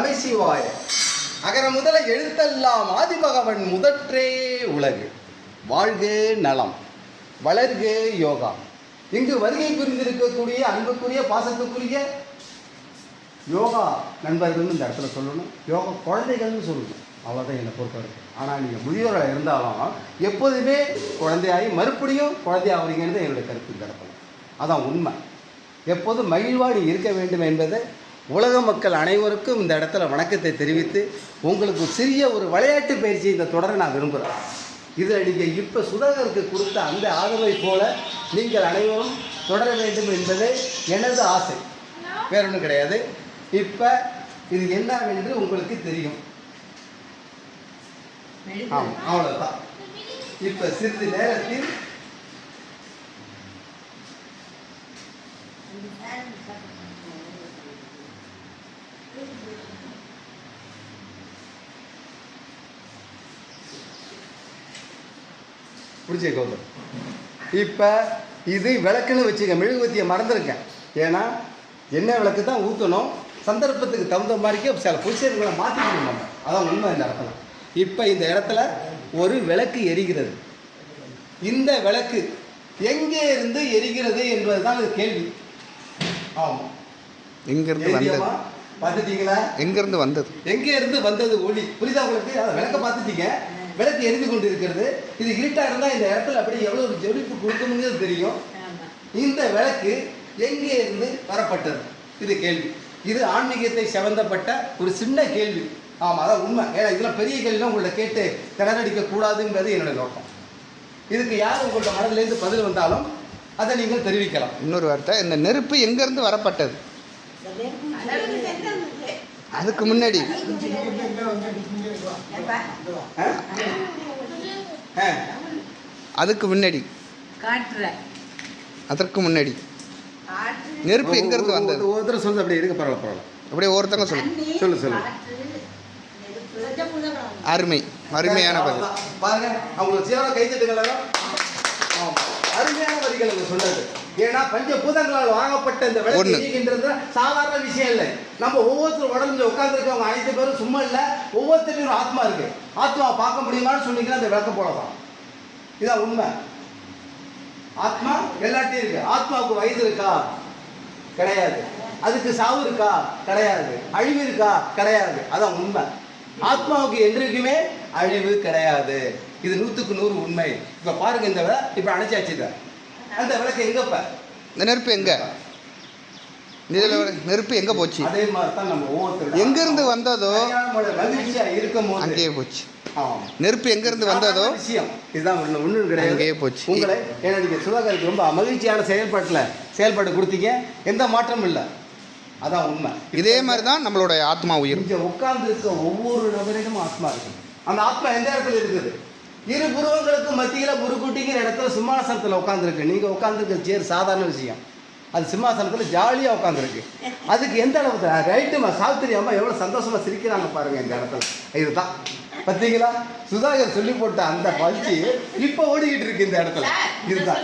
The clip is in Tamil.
நமசிவாய அகர முதல எழுத்தெல்லாம் ஆதிபகவன் முதற்றே உலகு. வாழ்க நலம் வளர்க யோகா. இங்கு வருகை புரிந்திருக்கக்கூடிய அன்புக்குரிய பாசத்துக்குரிய யோகா நண்பர்கள்னு இந்த இடத்துல சொல்லணும். யோகா குழந்தைகள்னு சொல்லணும். அவ்வளோதான் என்னை பொறுத்தவரைக்கும். ஆனால் நீங்கள் முதியோராக இருந்தாலும் எப்போதுமே குழந்தையாகி மறுபடியும் குழந்தையாகிறீங்கன்னு தான் என்னுடைய கருத்து இந்த இடத்துல. அதான் உண்மை. எப்போதும் மகிழ்வாடி இருக்க வேண்டும் என்பதை உலக மக்கள் அனைவருக்கும் இந்த இடத்துல வணக்கத்தை தெரிவித்து உங்களுக்கு சிறிய ஒரு விளையாட்டு பயிற்சி இந்த தொடரை நான் விரும்புகிறேன் இதில் நீங்கள் இப்போ சுதாகருக்கு கொடுத்த அந்த ஆதரவை போல நீங்கள் அனைவரும் தொடர வேண்டும் என்பதே எனது ஆசை. வேற ஒன்றும் கிடையாது. இப்போ இது என்னவென்று உங்களுக்கு தெரியும். ஆமாம் அவ்வளோதான் இப்போ சிறிது நேரத்தில் பிடிச்ச கௌதம். இப்போ இது விளக்குன்னு வச்சுக்க மெழுகுவத்தியை மறந்துருக்கேன். ஏன்னா எண்ணெய் விளக்கு தான் ஊற்றணும் சந்தர்ப்பத்துக்கு தகுந்த மாதிரிக்கே சில பொசிஷன்களை மாற்றிக்கணும் நம்ம. அதான் உண்மை இந்த இடத்துல. இப்போ இந்த இடத்துல ஒரு விளக்கு எரிகிறது. இந்த விளக்கு எங்கே இருந்து எரிகிறது என்பது தான் கேள்வி. ஆமாம் எங்கிருந்து வந்தது? பார்த்துட்டீங்களா? எங்கிருந்து வந்தது? எங்கே இருந்து வந்தது ஒளி? புரியுதா உங்களுக்கு? அதை விளக்க பார்த்துட்டீங்க. விளக்கு எரிந்து கொண்டு இருக்கிறது இது இருட்டா இருந்தால் இந்த இடத்துல அப்படி எவ்வளோ ஒரு ஜொலிப்பு கொடுக்கணுங்கிறது தெரியும். இந்த விளக்கு எங்கே இருந்து வரப்பட்டது? இது கேள்வி. இது ஆன்மீகத்தை சம்பந்தப்பட்ட ஒரு சின்ன கேள்வி. ஆமாம் அதான் உண்மை. ஏன்னா இதெல்லாம் பெரிய கேள்விலாம் உங்கள்ட்ட கேட்டு திணறடிக்க கூடாதுங்கிறது என்னுடைய நோக்கம். இதுக்கு யார் உங்கள்ட்ட மனதிலேருந்து பதில் வந்தாலும் அதை நீங்கள் தெரிவிக்கலாம். இன்னொரு வார்த்தை இந்த நெருப்பு எங்கிருந்து வரப்பட்டது? அதுக்கு முன்னாடி. அதுக்கு முன்னாடி. அதற்கு முன்னாடி. நெருப்பு எங்கிருந்து வந்தது? ஒருத்தர் சொல்லுது அப்படி இருக்க பரவாயில்ல பரவாயில்ல. அப்படியே ஒருத்தங்க சொல்லு. சொல்லு, சொல்லு. அருமை. அருமையான பதில். பாருங்க அவங்க சீரோட கை தட்டுங்களா அருமையான வரிகள் அவங்க சொன்னது. ஏன்னா பஞ்ச பூதங்களால் வாங்கப்பட்ட இந்த விளக்கு சாதாரண விஷயம் இல்லை. நம்ம ஒவ்வொருத்தரும் உடம்புல உட்காந்துருக்கவங்க அனைத்து பேரும் சும்மா இல்லை ஒவ்வொருத்தருக்கும் ஒரு ஆத்மா இருக்கு. ஆத்மாவை பார்க்க முடியுமான்னு சொன்னீங்கன்னா அந்த விளக்க போலதான் இதான் உண்மை. ஆத்மா எல்லாத்தையும் இருக்கு. ஆத்மாவுக்கு வயது இருக்கா? கிடையாது. அதுக்கு சாவு இருக்கா? கிடையாது. அழிவு இருக்கா? கிடையாது. அதான் உண்மை. ஆத்மாவுக்கு என்றைக்குமே அழிவு கிடையாது. இது நூற்றுக்கு நூறு உண்மை. இப்போ பாருங்க இந்த இப்போ அணைச்சாச்சு இதை. அந்த விளக்கு எங்கப்ப இந்த நெருப்பு எங்க? நெருப்பு எங்க போச்சு? அதே மாதிரி தான் நம்ம ஒவ்வொருத்தரும் எங்கிருந்து வந்ததோ மகிழ்ச்சியா இருக்கும் போது அங்கேயே போச்சு. நெருப்பு எங்கிருந்து வந்ததோ விஷயம். இதுதான் ஒண்ணு ஒன்றும் கிடையாது. அங்கேயே போச்சு. உங்களை ஏன்னா நீங்கள் சுதாகருக்கு ரொம்ப மகிழ்ச்சியான செயல்பாட்டில் செயல்பாடு கொடுத்தீங்க. எந்த மாற்றமும் இல்லை. அதான் உண்மை. இதே மாதிரி தான் நம்மளோட ஆத்மா உயிர் இங்க உட்கார்ந்து இருக்க ஒவ்வொரு நபரிடமும் ஆத்மா இருக்கு. அந்த ஆத்மா எந்த இடத்துல இருக்குது? இரு புருவங்களுக்கு மத்தியில புருக்குட்டிங்கிற இடத்துல சிம்மாசனத்துல உட்காந்துருக்கு நீங்க உட்காந்துருக்க சேர் சாதாரண விஷயம். அது சிம்மாசனத்துல ஜாலியா உட்காந்துருக்கு அதுக்கு எந்த அளவு ரைட்டுமா சாவித்திரி அம்மா எவ்வளவு சந்தோஷமா சிரிக்கிறாங்க பாருங்க இந்த இடத்துல. இதுதான். பார்த்தீங்களா சுதாகர் சொல்லி போட்ட அந்த பயிற்சி இப்போ ஓடிக்கிட்டு இருக்கு இந்த இடத்துல. இதுதான்.